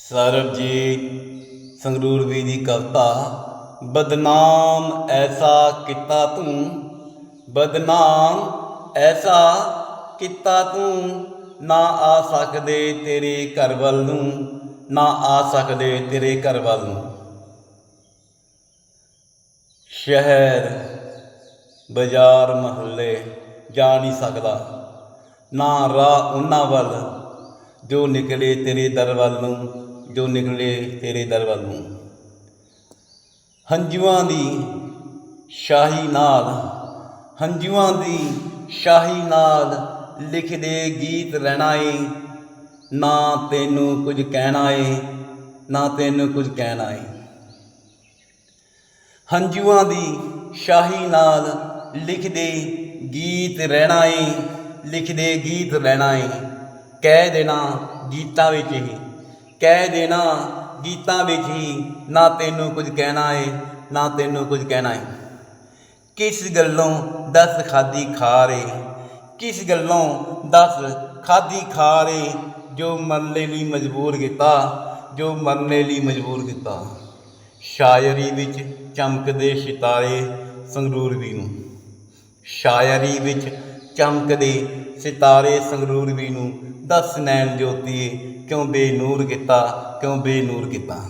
ਸਰਬਜੀਤ ਸੰਗਰੂਰ ਵੀ ਦੀ ਕਵਿਤਾ, ਬਦਨਾਮ ਐਸਾ ਕੀਤਾ ਤੂੰ, ਬਦਨਾਮ ਐਸਾ ਕੀਤਾ ਤੂੰ, ਨਾ ਆ ਸਕਦੇ ਤੇਰੇ ਘਰ ਵੱਲ ਨੂੰ, ਨਾ ਆ ਸਕਦੇ ਤੇਰੇ ਘਰ ਵੱਲ ਨੂੰ। ਸ਼ਹਿਰ, ਬਾਜ਼ਾਰ, ਮਹੱਲੇ ਜਾ ਨਹੀਂ ਸਕਦਾ, ਨਾ ਰਾਹ ਉਹਨਾਂ ਵੱਲ ਜੋ ਨਿਕਲੇ ਤੇਰੇ ਦਰ ਵੱਲ ਨੂੰ, ਜੋ ਨਿਕਲੇ ਤੇਰੇ ਦਰ ਵੱਲ ਨੂੰ। ਹੰਝੂਆਂ ਦੀ ਸ਼ਾਹੀ ਨਾਲ, ਹੰਝੂਆਂ ਦੀ ਸ਼ਾਹੀ ਨਾਲ ਲਿਖਦੇ ਗੀਤ ਰਹਿਣਾ ਏ ਨਾ ਤੈਨੂੰ ਕੁਝ ਕਹਿਣਾ ਏ ਨਾ ਤੈਨੂੰ ਕੁਝ ਕਹਿਣਾ ਏ ਹੰਝੂਆਂ ਦੀ ਸ਼ਾਹੀ ਨਾਲ ਲਿਖਦੇ ਗੀਤ ਰਹਿਣਾ ਏ ਲਿਖਦੇ ਗੀਤ ਰਹਿਣਾ ਏ ਕਹਿ ਦੇਣਾ ਗੀਤਾਂ ਵਿੱਚ ਹੀ, ਕਹਿ ਦੇਣਾ ਗੀਤਾਂ ਵਿੱਚ ਹੀ, ਨਾ ਤੈਨੂੰ ਕੁਝ ਕਹਿਣਾ ਏ, ਨਾ ਤੈਨੂੰ ਕੁਝ ਕਹਿਣਾ ਏ। ਕਿਸ ਗੱਲੋਂ ਦਸ ਖਾਦੀ ਖਾ ਰੇ, ਕਿਸ ਗੱਲੋਂ ਦਸ ਖਾਦੀ ਖਾ ਰੇ, ਜੋ ਮਰਨੇ ਲਈ ਮਜਬੂਰ ਕੀਤਾ, ਜੋ ਮਰਨੇ ਲਈ ਮਜਬੂਰ ਕੀਤਾ। ਸ਼ਾਇਰੀ ਵਿੱਚ ਚਮਕਦੇ ਸਿਤਾਰੇ ਸੰਗਰੂਰ ਵੀ ਨੂੰ। ਸ਼ਾਇਰੀ ਵਿੱਚ ਚਮਕਦੇ ਸਿਤਾਰੇ ਸੰਗਰੂਰ ਵੀ ਨੂੰ ਦੱਸ ਨੈਣ ਜੋਤੀਏ ਕਿਉਂ ਬੇਨੂਰ ਕੀਤਾ ਕਿਉਂ ਬੇਨੂਰ ਕੀਤਾ।